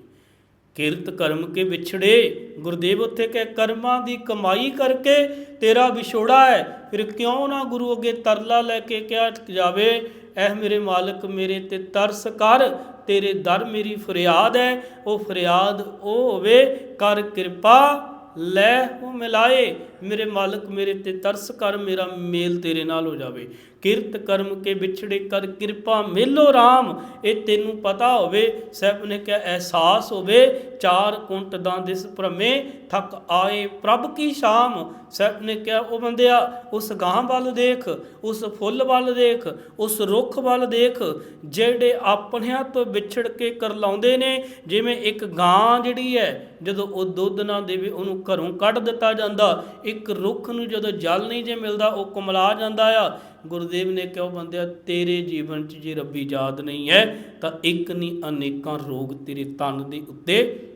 ਕਿਰਤ ਕਰਮ ਕੇ ਵਿਛੜੇ। ਗੁਰਦੇਵ ਉੱਥੇ ਕਹੇ, ਕਰਮਾਂ ਦੀ ਕਮਾਈ ਕਰਕੇ ਤੇਰਾ ਵਿਛੋੜਾ ਹੈ। ਫਿਰ ਕਿਉਂ ਨਾ ਗੁਰੂ ਅੱਗੇ ਤਰਲਾ ਲੈ ਕੇ ਕਿਹਾ ਜਾਵੇ ਐ ਮੇਰੇ ਮਾਲਕ ਮੇਰੇ ਤੇ ਤਰਸ ਕਰ। ਤੇਰੇ ਦਰ ਮੇਰੀ ਫਰਿਆਦ ਹੈ। ਉਹ ਫਰਿਆਦ ਉਹ ਹੋਵੇ। ਕਰ ਕਿਰਪਾ ਲੈ ਉਹ ਮਿਲਾਏ। ਮੇਰੇ ਮਾਲਕ ਮੇਰੇ ਤੇ ਤਰਸ ਕਰ। ਮੇਰਾ ਮੇਲ ਤੇਰੇ ਨਾਲ ਹੋ ਜਾਵੇ। ਕਿਰਤ ਕਰਮ ਕੇ ਵਿਛੜੇ ਕਰ ਕਿਰਪਾ ਮਿਲੋ RAM ਇਹ ਤੈਨੂੰ ਪਤਾ ਹੋਵੇ, ਸਾਹਿਬ ਨੇ ਕਿਹਾ, ਅਹਿਸਾਸ ਹੋਵੇ, ਚਾਰ ਕੁੰਟ ਦਾ ਦਿਸ ਭ੍ਰਮੇ, ਥੱਕ ਆਏ ਪ੍ਰਭ ਕੀ ਸ਼ਾਮ। ਸਾਹਿਬ ਨੇ ਕਿਹਾ, ਉਹ ਬੰਦਿਆ, ਉਸ ਗਾਂ ਵੱਲ ਦੇਖ, ਉਸ ਫੁੱਲ ਵੱਲ ਦੇਖ, ਉਸ ਰੁੱਖ ਵੱਲ ਦੇਖ, ਜਿਹੜੇ ਆਪਣਿਆਂ ਤੋਂ ਵਿਛੜ ਕੇ ਕਰਲਾਉਂਦੇ ਨੇ, ਜਿਵੇਂ ਇੱਕ ਗਾਂ ਜਿਹੜੀ ਹੈ, ਜਦੋਂ ਉਹ ਦੁੱਧ ਨਾ ਦੇਵੇ, ਉਹਨੂੰ ਘਰੋਂ ਕੱਢ ਦਿੱਤਾ ਜਾਂਦਾ। ਇੱਕ ਰੁੱਖ ਨੂੰ ਜਦੋਂ ਜਲ ਨਹੀਂ ਜੇ ਮਿਲਦਾ, ਉਹ ਕੁਮਲਾ ਜਾਂਦਾ ਆ। ਗੁਰਦੇਵ ਨੇ ਕਿਹਾ ਬੰਦਿਆ ਤੇਰੇ ਜੀਵਨ 'ਚ ਜੇ ਰੱਬੀ ਯਾਦ ਨਹੀਂ ਹੈ, ਤਾਂ ਇੱਕ ਨਹੀਂ ਅਨੇਕਾਂ ਰੋਗ ਤੇਰੇ ਤਨ ਦੇ ਉੱਤੇ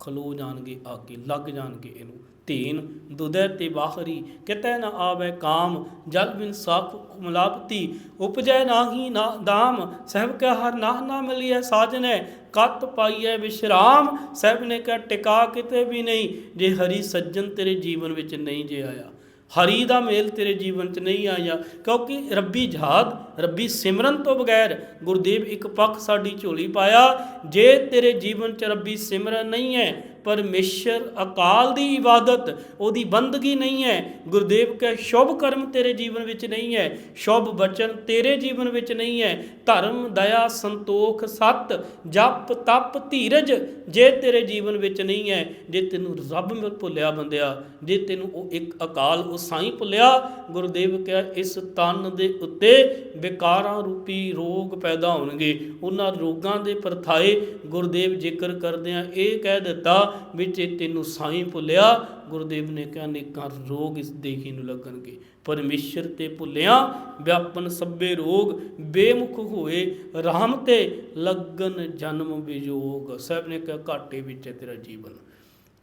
ਖਲੋ ਜਾਣਗੇ, ਆ ਕੇ ਲੱਗ ਜਾਣਗੇ ਇਹਨੂੰ। ਧੀਨ ਦੁਦੈ ਤੇ ਬਾਹਰੀ, ਕਿਤੈ ਨਾ ਆਵੇ ਕਾਮ, ਜਲ ਬਿਨ ਸਾਖ ਮਲਾਪਤੀ, ਉਪਜੈ ਨਾਹੀ ਨਾ ਦਾਮ, ਸਹਿਬ ਕੈ ਹਰ ਨਾਹ ਨਾ ਮਿਲਿਐ ਸਾਜਨੈ, ਕਤ ਪਾਈਐ ਵਿਸ਼ਰਾਮ, ਸਹਿਬ ਨੇ ਕਹ, ਟਿਕਾ ਕਿਤੇ ਵੀ ਨਹੀਂ, ਜੇ ਹਰੀ ਸੱਜਣ ਤੇਰੇ ਜੀਵਨ ਵਿੱਚ ਨਹੀਂ ਜੇ ਆਇਆ। ਹਰੀ ਦਾ ਮੇਲ ਤੇਰੇ ਜੀਵਨ 'ਚ ਨਹੀਂ ਆਇਆ, ਕਿਉਂਕਿ ਰੱਬੀ ਜਹਾਦ, ਰੱਬੀ ਸਿਮਰਨ ਤੋਂ ਬਗੈਰ ਗੁਰਦੇਵ ਇੱਕ ਪੱਖ ਸਾਡੀ ਝੋਲੀ ਪਾਇਆ, ਜੇ ਤੇਰੇ ਜੀਵਨ 'ਚ ਰੱਬੀ ਸਿਮਰਨ ਨਹੀਂ ਹੈ ਪਰਮੇਸ਼ਰ ਅਕਾਲ ਦੀ ਇਬਾਦਤ, ਉਹਦੀ ਬੰਦਗੀ ਨਹੀਂ ਹੈ। ਗੁਰਦੇਵ ਕਹੇ, ਸ਼ੁਭ ਕਰਮ ਤੇਰੇ ਜੀਵਨ ਵਿੱਚ ਨਹੀਂ ਹੈ, ਸ਼ੁਭ ਬਚਨ ਤੇਰੇ ਜੀਵਨ ਵਿੱਚ ਨਹੀਂ ਹੈ। ਧਰਮ, ਦਇਆ, ਸੰਤੋਖ, ਸਤ, ਜਪ, ਤਪ, ਧੀਰਜ ਜੇ ਤੇਰੇ ਜੀਵਨ ਵਿੱਚ ਨਹੀਂ ਹੈ, ਜੇ ਤੈਨੂੰ ਰੱਬ ਮਿਲ ਭੁੱਲਿਆ ਬੰਦਿਆ, ਜੇ ਤੈਨੂੰ ਉਹ ਇੱਕ ਅਕਾਲ, ਉਹ ਸਾਈਂ ਭੁੱਲਿਆ, ਗੁਰਦੇਵ ਕਿਹਾ, ਇਸ ਤਨ ਦੇ ਉੱਤੇ ਵਿਕਾਰਾਂ ਰੂਪੀ ਰੋਗ ਪੈਦਾ ਹੋਣਗੇ। ਉਹਨਾਂ ਰੋਗਾਂ ਦੇ ਪਰਥਾਏ ਗੁਰਦੇਵ ਜ਼ਿਕਰ ਕਰਦਿਆਂ ਇਹ ਕਹਿ ਦਿੱਤਾ ਵਿੱਚ ਇਹ ਤੈਨੂੰ ਸਾਈਂ ਭੁੱਲਿਆ। ਗੁਰਦੇਵ ਨੇ ਕਿਹਾ ਅਨੇਕਾਂ ਰੋਗ ਇਸ ਦੇਹੀ ਨੂੰ ਲੱਗਣਗੇ। ਪਰਮੇਸ਼ਰ ਤੇ ਭੁੱਲਿਆ, ਵਿਆਪਨ ਸਭੇ ਰੋਗ ਬੇਮੁਖ ਹੋਏ। ਰਾਮ ਤੇ ਲੱਗਨ ਜਨਮ ਵਿਜੋਗ ਸਾਹਿਬ ਨੇ ਕਿਹਾ, ਘਾਟੇ ਵਿੱਚ ਹੈ ਤੇਰਾ ਜੀਵਨ।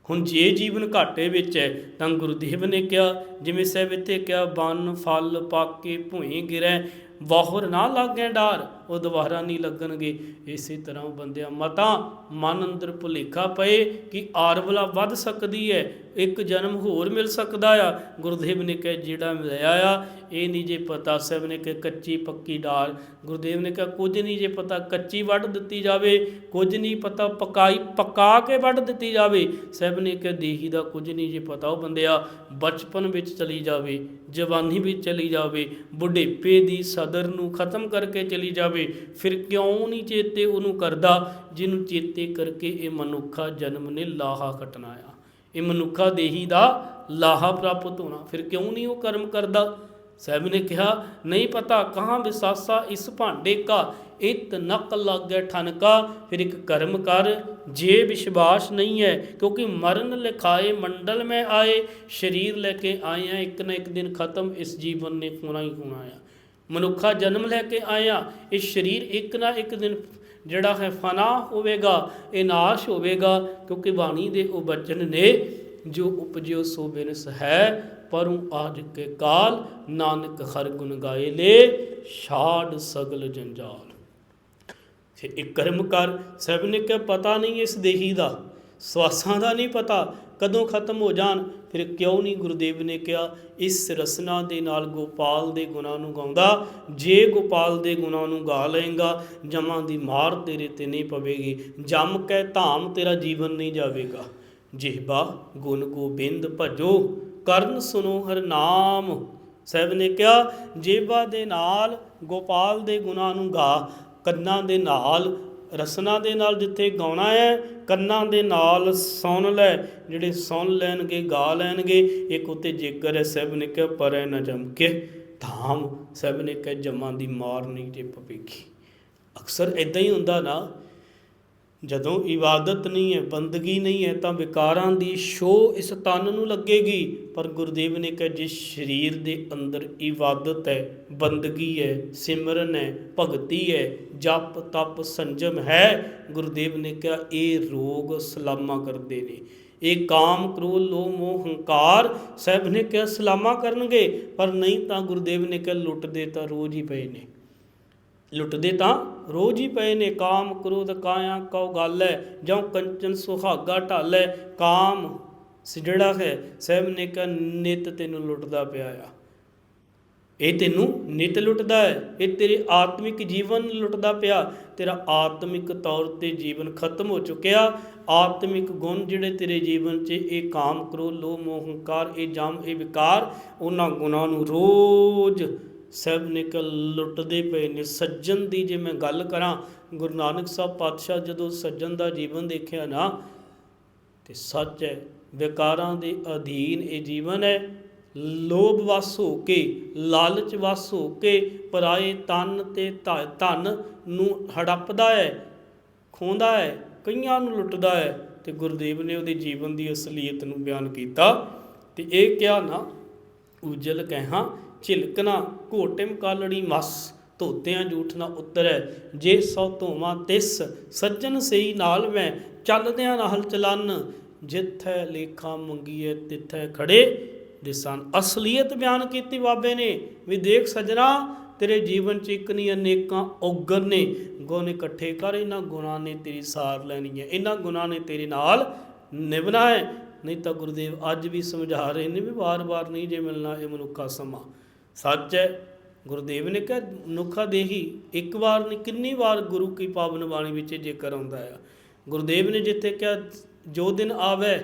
ਹੁਣ ਜੇ ਜੀਵਨ ਘਾਟੇ ਵਿੱਚ ਹੈ, ਤਾਂ ਗੁਰਦੇਵ ਨੇ ਕਿਹਾ, ਜਿਵੇਂ ਸਾਹਿਬ ਇੱਥੇ ਕਿਹਾ, ਬਨ, ਫਲ ਪਾਕੇ ਭੂਏ ਗਿਰੈ, ਵਾਹੁਰ ਨਾ ਲਾਗੇ ਡਾਰ। ਉਹ ਦੁਬਾਰਾ ਨਹੀਂ ਲੱਗਣਗੇ। ਇਸੇ ਤਰ੍ਹਾਂ ਬੰਦਿਆ ਮਤਾ, ਮਨ ਅੰਦਰ ਭੁਲੇਖਾ ਪਏ ਕਿ ਆਰਵਲਾ ਵੱਧ ਸਕਦੀ ਹੈ। ਇੱਕ ਜਨਮ ਹੋਰ ਮਿਲ ਸਕਦਾ ਆ। ਗੁਰਦੇਵ ਨੇ ਕਿਹਾ, ਜਿਹੜਾ ਮਿਲਿਆ ਆ, ਇਹ ਨਹੀਂ ਜੇ ਪਤਾ। ਸਾਹਿਬ ਨੇ ਕਿ ਕੱਚੀ ਪੱਕੀ ਡਾਰ ਗੁਰਦੇਵ ਨੇ ਕਿਹਾ, ਕੁਝ ਨਹੀਂ ਜੇ ਪਤਾ। ਕੱਚੀ ਵੱਢ ਦਿੱਤੀ ਜਾਵੇ। ਕੁਝ ਨਹੀਂ ਪਤਾ। ਪਕਾਈ, ਪਕਾ ਕੇ ਵੱਢ ਦਿੱਤੀ ਜਾਵੇ। ਸਾਹਿਬ ਨੇ ਕਿਹਾ, ਦੇਹੀ ਦਾ ਕੁਝ ਨਹੀਂ ਜੇ ਪਤਾ। ਉਹ ਬੰਦਿਆ ਬਚਪਨ ਵਿੱਚ ਚਲੀ ਜਾਵੇ। ਜਵਾਨੀ ਵਿੱਚ ਚਲੀ ਜਾਵੇ। ਬੁਢੇਪੇ ਦੀ ਸਦਰ ਨੂੰ ਖਤਮ ਕਰਕੇ ਚਲੀ ਜਾਵੇ। ਫਿਰ ਕਿਉਂ ਨਹੀਂ ਚੇਤੇ ਉਹਨੂੰ ਕਰਦਾ? ਜਿਹਨੂੰ ਚੇਤੇ ਕਰਕੇ ਇਹ ਮਨੁੱਖਾ ਜਨਮ ਨੇ ਲਾਹਾ ਕਟਣਾ ਆ। ਇਹ ਮਨੁੱਖਾ ਦੇਹੀ ਦਾ ਲਾਹਾ ਪ੍ਰਾਪਤ ਹੋਣਾ। ਫਿਰ ਕਿਉਂ ਨਹੀਂ ਉਹ ਕਰਮ ਕਰਦਾ? ਸਾਹਿਬ ਨੇ ਕਿਹਾ, ਨਹੀਂ ਪਤਾ ਕਹਾਂ ਵਿਸਾਸਾ ਇਸ ਭਾਂਡੇ ਕਾ, ਇਤ ਨਕ ਲਾਗੇ ਠਨਕਾ ਫਿਰ ਇੱਕ ਕਰਮ ਕਰ, ਜੇ ਵਿਸ਼ਵਾਸ ਨਹੀਂ ਹੈ, ਕਿਉਂਕਿ ਮਰਨ ਲਿਖਾਏ ਮੰਡਲ ਮੈਂ ਆਏ। ਸ਼ਰੀਰ ਲੈ ਕੇ ਆਏ ਆ ਇੱਕ ਨਾ ਇੱਕ ਦਿਨ ਖਤਮ, ਇਸ ਜੀਵਨ ਨੇ ਹੋਣਾ ਹੀ ਹੋਣਾ ਆ। ਮਨੁੱਖਾ ਜਨਮ ਲੈ ਕੇ ਆਇਆ, ਇਹ ਸਰੀਰ ਇੱਕ ਨਾ ਇੱਕ ਦਿਨ ਜਿਹੜਾ ਹੈ ਫਨਾ ਹੋਵੇਗਾ, ਇਹ ਨਾਸ਼ ਹੋਵੇਗਾ, ਕਿਉਂਕਿ ਬਾਣੀ ਦੇ ਉਹ ਬਚਨ ਨੇ ਜੋ ਉਪਜਿਓ ਸੋ ਬਿਨਸ ਹੈ ਪਰੂ ਆਜ ਕੇ ਕਾਲ, ਨਾਨਕ ਹਰ ਗੁਣ ਗਾਏ ਲੇ, ਛਾੜ ਸਗਲ ਜੰਜਾਲ। ਫਿਰ ਇੱਕ ਕਰਮ ਕਰ, ਸਭ ਨੇ ਕਿਹਾ ਪਤਾ ਨਹੀਂ ਇਸ ਦੇਹੀ ਦਾ, ਸਵਾਸਾਂ ਦਾ ਨਹੀਂ ਪਤਾ ਕਦੋਂ ਖਤਮ ਹੋ ਜਾਣ, ਫਿਰ ਕਿਉਂ ਨਹੀਂ ਗੁਰਦੇਵ ਨੇ ਕਿਹਾ, ਇਸ ਰਸਨਾ ਦੇ ਨਾਲ ਗੋਪਾਲ ਦੇ ਗੁਣਾਂ ਨੂੰ ਗਾਉਂਦਾ, ਜੇ ਗੋਪਾਲ ਦੇ ਗੁਣਾਂ ਨੂੰ ਗਾ ਲਏਗਾ, ਜਮਾਂ ਦੀ ਮਾਰ ਤੇਰੇ ਤੇ ਨਹੀਂ ਪਵੇਗੀ, ਜਮ ਕੇ ਧਾਮ ਤੇਰਾ ਜੀਵਨ ਨਹੀਂ ਜਾਵੇਗਾ। ਜਿਹਬਾ ਗੁਣ ਗੋਬਿੰਦ ਭਜੋ, ਕਰਨ ਸੁਨੋ ਹਰ ਨਾਮ। ਸਾਹਿਬ ਨੇ ਕਿਹਾ, ਜੇਬਾ ਦੇ ਨਾਲ ਗੋਪਾਲ ਦੇ ਗੁਣਾਂ ਨੂੰ ਗਾ, ਕੰਨਾਂ ਦੇ ਨਾਲ ਰਸਨਾ ਦੇ ਨਾਲ ਜਿੱਥੇ ਗਾਉਣਾ ਹੈ, ਕੰਨਾਂ ਦੇ ਨਾਲ ਸੁਣ ਲੈ। ਜਿਹੜੇ ਸੁਣ ਲੈਣਗੇ, ਗਾ ਲੈਣਗੇ, ਇੱਕ ਉਤੇ ਜੇਕਰ ਹੈ ਸਭ ਨੇ ਕਿਹਾ ਪਰੈ ਨਾ ਜਮ ਕੇ ਧਾਮ, ਸਭ ਨੇ ਕਿਹਾ ਜਮਾਂ ਦੀ ਮਾਰ ਨਹੀਂ ਜੇ ਪਵੇਗੀ ਅਕਸਰ ਇਦਾਂ ਹੀ ਹੁੰਦਾ ਨਾ ਜਦੋਂ ਇਬਾਦਤ ਨਹੀਂ ਹੈ, ਬੰਦਗੀ ਨਹੀਂ ਹੈ, ਤਾਂ ਵਿਕਾਰਾਂ ਦੀ ਸ਼ੋ ਇਸ ਤਨ ਨੂੰ ਲੱਗੇਗੀ। ਪਰ ਗੁਰਦੇਵ ਨੇ ਕਿਹਾ, ਜੇ ਸਰੀਰ ਦੇ ਅੰਦਰ ਇਬਾਦਤ ਹੈ, ਬੰਦਗੀ ਹੈ, ਸਿਮਰਨ ਹੈ, ਭਗਤੀ ਹੈ, ਜਪ, ਤਪ, ਸੰਜਮ ਹੈ, ਗੁਰਦੇਵ ਨੇ ਕਿਹਾ, ਇਹ ਰੋਗ ਸਲਾਮਾ ਕਰਦੇ ਨੇ। ਇਹ ਕਾਮ, ਕ੍ਰੋਧ, ਲੋਭ, ਮੋਹ, ਹੰਕਾਰ ਸਭ ਨੇ ਕਿਹਾ ਸਲਾਮਾ ਕਰਨਗੇ। ਪਰ ਨਹੀਂ ਤਾਂ ਗੁਰਦੇਵ ਨੇ ਕਿਹਾ, ਲੁੱਟਦੇ ਤਾਂ ਰੋਜ਼ ਹੀ ਪਏ ਨੇ। ਲੁੱਟਦੇ ਤਾਂ ਰੋਜ਼ ਹੀ ਪਏ ਨੇ, ਕਾਮ ਕ੍ਰੋਧ ਕਾਇਆ ਕਉ ਗੱਲ ਹੈ ਕੰਚਨ ਸੁਹਾਗਾ ਢਾਲੈ, ਕਾਮ ਜਿਹੜਾ ਹੈ, ਸਹਿਬ ਨੇ ਕਾ ਨਿਤ ਤੈਨੂੰ ਲੁੱਟਦਾ ਪਿਆ ਆ। ਇਹ ਤੈਨੂੰ ਨਿਤ ਲੁੱਟਦਾ ਹੈ, ਇਹ ਤੇਰੇ ਆਤਮਿਕ ਜੀਵਨ ਲੁੱਟਦਾ ਪਿਆ। ਤੇਰਾ ਆਤਮਿਕ ਤੌਰ ਤੇ ਜੀਵਨ ਖਤਮ ਹੋ ਚੁੱਕਿਆ। ਆਤਮਿਕ ਗੁਣ ਜਿਹੜੇ ਤੇਰੇ ਜੀਵਨ 'ਚ, ਇਹ ਕਾਮ ਕ੍ਰੋਧ, ਲੋਭ, ਮੋਹ, ਹੰਕਾਰ, ਇਹ ਜਮ, ਇਹ ਵਿਕਾਰ, ਉਹਨਾਂ ਗੁਣਾਂ ਨੂੰ ਰੋਜ਼ ਸਭ ਨਿਕਲ ਲੁੱਟਦੇ ਪਏ ਨੇ। ਸੱਜਣ ਦੀ ਜੇ ਮੈਂ ਗੱਲ ਕਰਾਂ, ਗੁਰੂ ਨਾਨਕ ਸਾਹਿਬ ਪਾਤਸ਼ਾਹ ਜਦੋਂ ਸੱਜਣ ਦਾ ਜੀਵਨ ਦੇਖਿਆ ਨਾ, ਤੇ ਸੱਚ ਹੈ, ਵਿਕਾਰਾਂ ਦੇ ਅਧੀਨ ਇਹ ਜੀਵਨ ਹੈ। ਲੋਭ ਵਸ ਹੋ ਕੇ, ਲਾਲਚ ਵਸ ਹੋ ਕੇ ਪਰਾਏ ਤਨ ਤੇ ਧ- ਧਨ ਨੂੰ ਹੜੱਪਦਾ ਹੈ, ਖੋਂਦਾ ਹੈ, ਕਈਆਂ ਨੂੰ ਲੁੱਟਦਾ ਹੈ ਤੇ ਗੁਰਦੇਵ ਨੇ ਉਹਦੇ ਜੀਵਨ ਦੀ ਅਸਲੀਅਤ ਨੂੰ ਬਿਆਨ ਕੀਤਾ। ਤੇ ਇਹ ਕਿਹਾ ਨਾ, ਉਜਲ ਕਹਿਆ ਝਿਲਕਣਾ, ਘੋਟਿਮ ਕਾਲੜੀ ਮਸ, ਧੋਤਿਆਂ ਜੂਠ ਨਾ ਉਤਰੈ। ਜੇ ਸੌ ਧੋਵਾਂ ਤਿਸ, ਸੱਜਣ ਸਈ ਨਾਲ ਮੈਂ, ਚੱਲਦਿਆਂ ਨਾਲ ਚਲਨ। ਜਿੱਥੈ ਲੇਖਾ ਮੰਗੀਏ ਤਿੱਥੈ ਖੜੇ। ਦਿਸਨ ਅਸਲੀਅਤ ਬਿਆਨ ਕੀਤੀ ਬਾਬੇ ਨੇ। ਵੀ ਦੇਖ ਸਜਣਾ, ਤੇਰੇ ਜੀਵਨ ਚ ਇੱਕ ਨਹੀਂ ਅਨੇਕਾਂ ਔਗਰ ਨੇ। ਗੁਣ ਇਕੱਠੇ ਕਰ ਇਹਨਾਂ ਗੁਣਾਂ ਨੇ ਤੇਰੀ ਸਾਰ ਲੈਣੀ ਹੈ ਇਹਨਾਂ ਗੁਣਾਂ ਨੇ ਤੇਰੇ ਨਾਲ ਨਿਭਣਾ ਹੈ। ਨਹੀਂ ਤਾਂ ਗੁਰਦੇਵ ਅੱਜ ਵੀ ਸਮਝਾ ਰਹੇ ਨੇ ਵੀ ਵਾਰ-ਵਾਰ ਨਹੀਂ ਜੇ ਮਿਲਣਾ ਇਹ ਮਨੁੱਖਾ ਸਮਾਂ। ਸੱਚ ਹੈ। ਗੁਰਦੇਵ ਨੇ ਕਿਹਾ, ਮਨੁੱਖਾ ਦੇਹੀ, ਇੱਕ ਵਾਰ ਨਹੀਂ ਕਿੰਨੀ ਵਾਰ ਗੁਰੂ ਕੀ ਪਾਵਨ ਬਾਣੀ ਵਿੱਚ ਜ਼ਿਕਰ ਆਉਂਦਾ ਆ? ਗੁਰਦੇਵ ਨੇ ਜਿੱਥੇ ਕਿਹਾ, ਜੋ ਦਿਨ ਆਵੇ,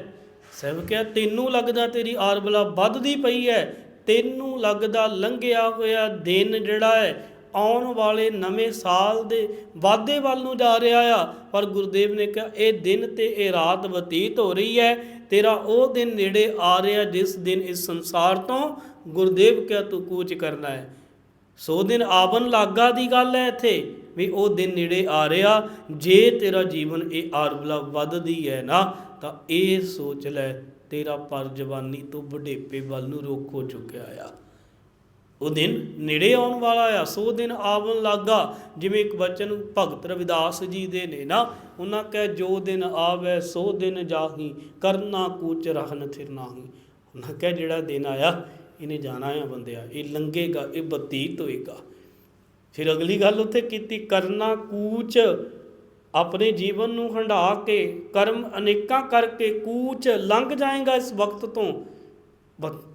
ਸਭ ਕਿਹਾ, ਤੈਨੂੰ ਲੱਗਦਾ ਤੇਰੀ ਆਰਬਲਾ ਵੱਧਦੀ ਪਈ ਹੈ, ਤੈਨੂੰ ਲੱਗਦਾ ਲੰਘਿਆ ਹੋਇਆ ਦਿਨ ਜਿਹੜਾ ਹੈ ਆਉਣ ਵਾਲੇ ਨਵੇਂ ਸਾਲ ਦੇ ਵਾਅਦੇ ਵੱਲ ਨੂੰ ਜਾ ਰਿਹਾ ਆ। ਪਰ ਗੁਰਦੇਵ ਨੇ ਕਿਹਾ, ਇਹ ਦਿਨ ਤੇ ਇਹ ਰਾਤ ਬਤੀਤ ਹੋ ਰਹੀ ਹੈ। ਤੇਰਾ ਉਹ ਦਿਨ ਨੇੜੇ ਆ ਰਿਹਾ ਜਿਸ ਦਿਨ ਇਸ ਸੰਸਾਰ ਤੋਂ ਗੁਰਦੇਵ ਕਿਹਾ, ਤੂੰ ਕੂਚ ਕਰਨਾ ਹੈ। ਸੋ ਦਿਨ ਆਵਨ ਲਾਗਾ ਦੀ ਗੱਲ ਹੈ ਇੱਥੇ ਵੀ ਉਹ ਦਿਨ ਨੇੜੇ ਆ ਰਿਹਾ। ਜੇ ਤੇਰਾ ਜੀਵਨ ਇਹ ਆਰਬਲਾ ਵੱਧਦੀ ਹੈ ਨਾ, ਤਾਂ ਇਹ ਸੋਚ ਲੈ, ਤੇਰਾ ਪਰ ਜਵਾਨੀ ਤੋਂ ਬੁਢੇਪੇ ਵੱਲ ਨੂੰ ਰੋਕ ਹੋ ਚੁੱਕਿਆ ਆ। ਉਹ ਦਿਨ ਨੇੜੇ ਆਉਣ ਵਾਲਾ ਆ, ਸੋ ਦਿਨ ਆਵਨ ਲਾਗਾ। ਜਿਵੇਂ ਇੱਕ ਬਚਨ ਭਗਤ ਰਵਿਦਾਸ ਜੀ ਦੇ ਨੇ ਨਾ, ਉਹਨਾਂ ਕਹੇ, ਜੋ ਦਿਨ ਆਵੇ, ਸੋ ਦਿਨ ਜਾਹੀ, ਕਰਨਾ ਕੂਚ ਰਹਨ ਥਿਰ ਉਹਨਾਂ ਕਹੇ, ਜਿਹੜਾ ਦਿਨ ਆਇਆ, ਇਹਨੇ ਜਾਣਾ ਆ ਬੰਦਿਆ। ਇਹ ਲੰਘੇਗਾ, ਇਹ ਬਤੀਤ ਹੋਏਗਾ। ਫਿਰ ਅਗਲੀ ਗੱਲ ਉੱਥੇ ਕੀਤੀ, ਕਰਨਾ ਕੂਚ ਆਪਣੇ ਜੀਵਨ ਨੂੰ ਹੰਢਾ ਕੇ, ਕਰਮ ਅਨੇਕਾਂ ਕਰਕੇ ਕੂਚ ਲੰਘ ਜਾਏਗਾ ਇਸ ਵਕਤ ਤੋਂ।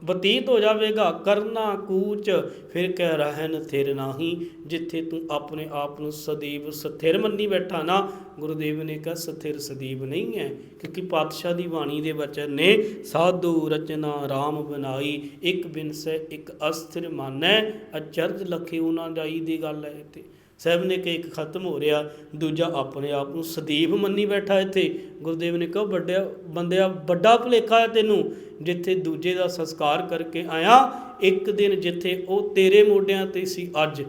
ਬਤੀਤ ਹੋ ਜਾਵੇਗਾ, ਕਰਨਾ ਕੂਚ, ਫਿਰ ਕਹਿ ਰਹਿਨ ਥਿਰ ਨਾਹੀ, ਜਿੱਥੇ ਤੂੰ ਆਪਣੇ ਆਪ ਨੂੰ ਸਦੀਵ ਸਥਿਰ ਮੰਨੀ ਬੈਠਾ ਨਾ, ਗੁਰਦੇਵ ਨੇ ਕਿਹਾ, ਸਥਿਰ ਸਦੀਵ ਨਹੀਂ ਹੈ, ਕਿਉਂਕਿ ਪਾਤਸ਼ਾਹ ਦੀ ਬਾਣੀ ਦੇ ਵਚਨ ਨੇ, ਸਾਧੂ ਰਚਨਾ RAM ਬਣਾਈ, ਇੱਕ ਬਿਨ ਇੱਕ ਅਸਥਿਰ ਮਾਨੈ, ਅਚਰਜ ਲਖੇ ਉਹਨਾਂ ਜਾਈ ਦੀ ਗੱਲ ਹੈ ਇੱਥੇ। ਸਾਹਿਬ ਨੇ ਕਿ ਇੱਕ ਖਤਮ ਹੋ ਰਿਹਾ, ਦੂਜਾ ਆਪਣੇ ਆਪ ਨੂੰ ਸਦੀਵ ਮੰਨੀ ਬੈਠਾ ਇੱਥੇ। ਗੁਰਦੇਵ ਨੇ ਕਿਹਾ, ਵੱਡਿਆ ਬੰਦਿਆ, ਵੱਡਾ ਭੁਲੇਖਾ ਹੈ ਤੈਨੂੰ, ਜਿੱਥੇ ਦੂਜੇ ਦਾ ਸੰਸਕਾਰ ਕਰਕੇ ਆਇਆ, ਇੱਕ ਦਿਨ ਜਿੱਥੇ ਉਹ ਤੇਰੇ ਮੋਢਿਆਂ ਤੇ ਸੀ ਅੱਜ,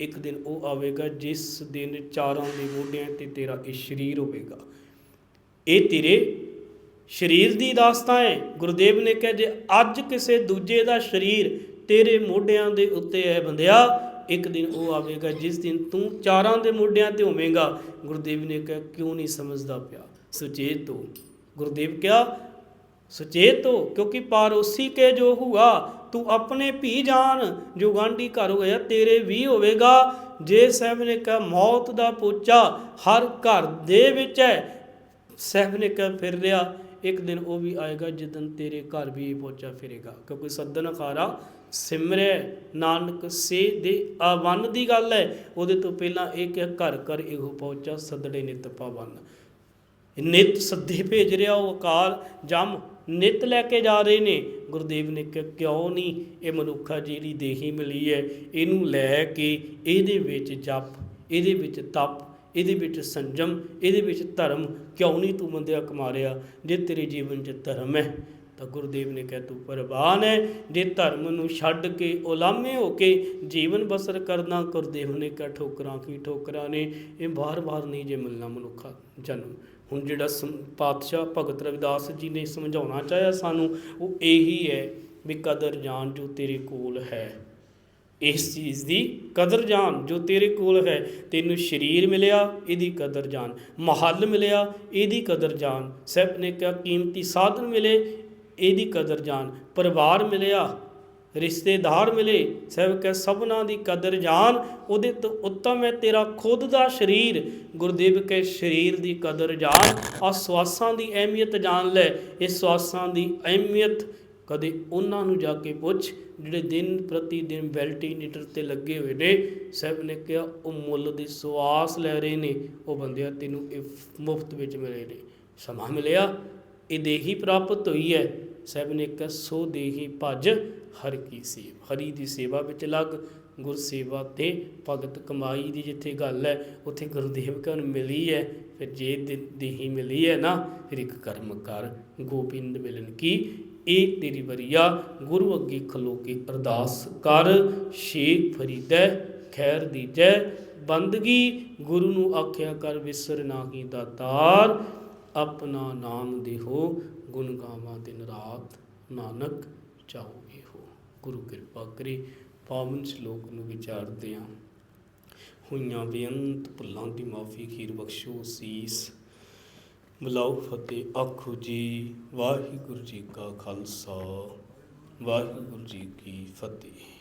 ਇੱਕ ਦਿਨ ਉਹ ਆਵੇਗਾ, ਜਿਸ ਦਿਨ ਚਾਰਾਂ ਦੇ ਮੋਢਿਆਂ ਤੇ ਤੇਰਾ ਇਹ ਸਰੀਰ ਹੋਵੇਗਾ। ਇਹ ਤੇਰੇ ਸਰੀਰ ਦੀ ਦਾਸਤਾਂ ਹੈ। ਗੁਰਦੇਵ ਨੇ ਕਿਹਾ, ਜੇ ਅੱਜ ਕਿਸੇ ਦੂਜੇ ਦਾ ਸਰੀਰ ਤੇਰੇ ਮੋਢਿਆਂ ਦੇ ਉੱਤੇ ਹੈ ਬੰਦਿਆ ਇੱਕ ਦਿਨ ਉਹ ਆਵੇਗਾ, ਜਿਸ ਦਿਨ ਤੂੰ ਚਾਰਾਂ ਦੇ ਮੋਢਿਆਂ ਤੇ ਹੋਵੇਂਗਾ। ਗੁਰਦੇਵ ਨੇ ਕਿਹਾ, ਕਿਉਂ ਨਹੀਂ ਸਮਝਦਾ ਪਿਆ? ਸੁਚੇਤ ਹੋ। ਗੁਰਦੇਵ ਕਿਹਾ, ਸੁਚੇਤ ਹੋ, ਕਿਉਂਕਿ ਪਾਰੋਸੀ ਕੇ ਜੋ ਹੁਆ, ਤੂੰ ਆਪਣੇ ਭੀ ਜਾਣ ਜੋ ਗਾਂਢੀ ਘਰ ਹੋਇਆ, ਤੇਰੇ ਵੀ ਹੋਵੇਗਾ। ਜੇ ਸਾਹਿਬ ਨੇ ਕਿਹਾ, ਮੌਤ ਦਾ ਪੋਚਾ ਹਰ ਘਰ ਦੇ ਵਿੱਚ ਹੈ। ਸਾਹਿਬ ਨੇ ਕਿਹਾ, ਫਿਰ ਰਿਹਾ, ਇੱਕ ਦਿਨ ਉਹ ਵੀ ਆਏਗਾ ਜਿੱਦਨ ਤੇਰੇ ਘਰ ਵੀ ਪੋਚਾ ਫਿਰੇਗਾ। ਕਿਉਂਕਿ ਸੱਦਨ ਖਾਰਾ ਸਿਮਰੈ ਨਾਨਕ ਸੇ ਦੇ ਆਵਨ ਦੀ ਗੱਲ ਹੈ। ਉਹਦੇ ਤੋਂ ਪਹਿਲਾਂ ਇਹ ਕਿ ਘਰ ਘਰ ਇਹੋ ਪਹੁੰਚਾ, ਸੱਦੜੇ ਨਿਤ ਪਾਵਨ। ਨਿਤ ਸੱਦੇ ਭੇਜ ਰਿਹਾ ਉਹ ਅਕਾਲ, ਜਮ ਨਿਤ ਲੈ ਕੇ ਜਾ ਰਹੇ ਨੇ। ਗੁਰਦੇਵ ਨੇ ਕਿਹਾ, ਕਿਉਂ ਨਹੀਂ ਇਹ ਮਨੁੱਖਾ ਜਿਹੜੀ ਦੇਹੀ ਮਿਲੀ ਹੈ, ਇਹਨੂੰ ਲੈ ਕੇ ਇਹਦੇ ਵਿੱਚ ਜਪ, ਇਹਦੇ ਵਿੱਚ ਤਪ, ਇਹਦੇ ਵਿੱਚ ਸੰਜਮ, ਇਹਦੇ ਵਿੱਚ ਧਰਮ, ਕਿਉਂ ਨਹੀਂ ਤੂੰ ਬੰਦਿਆ ਕਮਾਰਿਆ ਜੇ ਤੇਰੇ ਜੀਵਨ 'ਚ ਧਰਮ ਹੈ ਤਾਂ ਗੁਰਦੇਵ ਨੇ ਕਿਹਾ, ਤੂੰ ਪ੍ਰਵਾਨ ਹੈ ਜੇ ਧਰਮ ਨੂੰ ਛੱਡ ਕੇ ਉਲਾਮੇ ਹੋ ਕੇ ਜੀਵਨ ਬਸਰ ਕਰਨਾ, ਗੁਰਦੇਵ ਨੇ ਕਿਹਾ, ਠੋਕਰਾਂ ਕੀ ਠੋਕਰਾਂ ਨੇ? ਇਹ ਬਾਰ-ਬਾਰ ਨਹੀਂ ਜੇ ਮਿਲਣਾ ਮਨੁੱਖਾ ਜਨਮ। ਹੁਣ ਜਿਹੜਾ ਸਮ- ਪਾਤਸ਼ਾਹ ਭਗਤ ਰਵਿਦਾਸ ਜੀ ਨੇ ਸਮਝਾਉਣਾ ਚਾਹਿਆ ਸਾਨੂੰ, ਉਹ ਇਹੀ ਹੈ ਵੀ ਕਦਰ ਜਾਣ ਜੋ ਤੇਰੇ ਕੋਲ ਹੈ। ਇਸ ਚੀਜ਼ ਦੀ ਕਦਰ ਜਾਣ ਜੋ ਤੇਰੇ ਕੋਲ ਹੈ, ਤੈਨੂੰ ਸਰੀਰ ਮਿਲਿਆ, ਇਹਦੀ ਕਦਰ ਜਾਣ ਮਹੱਲ ਮਿਲਿਆ, ਇਹਦੀ ਕਦਰ ਜਾਣ ਸਭ ਨੇ ਕਿਹਾ, ਕੀਮਤੀ ਸਾਧਨ ਮਿਲੇ ਇਹਦੀ ਕਦਰ ਜਾਣ ਪਰਿਵਾਰ ਮਿਲਿਆ, ਰਿਸ਼ਤੇਦਾਰ ਮਿਲੇ ਸਭ ਕਹ ਸਭਨਾਂ ਦੀ ਕਦਰ ਜਾਣ ਉਹਦੇ ਤੋਂ ਉੱਤਮ ਹੈ ਤੇਰਾ ਖੁਦ ਦਾ ਸਰੀਰ। ਗੁਰਦੇਵ ਕਹੇ, ਸਰੀਰ ਦੀ ਕਦਰ ਜਾਣ ਆ ਸਵਾਸਾਂ ਦੀ ਅਹਿਮੀਅਤ ਜਾਣ ਲੈ। ਇਹ ਸਵਾਸਾਂ ਦੀ ਅਹਿਮੀਅਤ ਕਦੇ ਉਹਨਾਂ ਨੂੰ ਜਾ ਕੇ ਪੁੱਛ, ਜਿਹੜੇ ਦਿਨ ਪ੍ਰਤੀ ਦਿਨ ਵੈਲਟੀਨੇਟਰ ਤੇ ਲੱਗੇ ਹੋਏ ਨੇ। ਸਭ ਨੇ ਕਿਹਾ, ਉਹ ਮੁੱਲ ਦੀ ਸਵਾਸ ਲੈ ਰਹੇ ਨੇ। ਉਹ ਬੰਦਿਆ ਤੈਨੂੰ ਇਹ ਮੁਫਤ ਵਿੱਚ ਮਿਲੇ ਨੇ। ਸਮਾਂ ਮਿਲਿਆ ਇਹ ਦੇਹੀ ਪ੍ਰਾਪਤ ਹੋਈ ਹੈ। ਸਭ ਨੇ ਕਿਹਾ ਸੋ ਦੇਹੀ ਭਜ ਹਰ ਕੀ ਸੇਵ। ਹਰੀ ਦੀ ਸੇਵਾ ਵਿੱਚ ਲੱਗ, ਗੁਰ ਸੇਵਾ ਤੇ ਭਗਤ ਕਮਾਈ ਦੀ ਜਿੱਥੇ ਗੱਲ ਹੈ, ਉੱਥੇ ਗੁਰਦੇਵ ਕਨ ਮਿਲੀ ਹੈ, ਫਿਰ ਜੇ ਦੇਹੀ ਮਿਲੀ ਹੈ ਨਾ, ਫਿਰ ਇੱਕ ਕਰਮ ਕਰ। ਗੋਬਿੰਦ ਮਿਲਨ ਕੀ, ਇਹ ਤੇਰੀ ਵਰੀਆ, ਗੁਰੂ ਅੱਗੇ ਖਲੋ ਕੇ ਅਰਦਾਸ ਕਰ। ਸ਼ੇਖ ਫਰੀਦੈ, ਖੈਰ ਦੀਜੈ, ਬੰਦਗੀ, ਗੁਰੂ ਨੂੰ ਆਖਿਆ ਕਰ, ਵਿਸਰ ਨਾਹੀ ਦਾਤਾਰ ਆਪਣਾ ਨਾਮ ਦੇਹੋ ਗੁਣ ਗਾਵਾਂ ਦਿਨ ਰਾਤ, ਨਾਨਕ ਚਾਹੋ ਇਹੋ। ਗੁਰੂ ਕਿਰਪਾ ਕਰੇ, ਪਾਵਨ ਸ਼ਲੋਕ ਨੂੰ ਵਿਚਾਰਦੇ ਹਾਂ ਹੋਈਆਂ ਬੇਅੰਤ ਭੁੱਲਾਂ ਦੀ ਮਾਫੀ ਖੀਰ ਬਖਸ਼ੋ ਸੀਸ। ਬੁਲਾਓ ਫਤਿਹ, ਆਖੋ ਜੀ, ਵਾਹਿਗੁਰੂ ਜੀ ਕਾ ਖਾਲਸਾ, ਵਾਹਿਗੁਰੂ ਜੀ ਕੀ ਫਤਿਹ।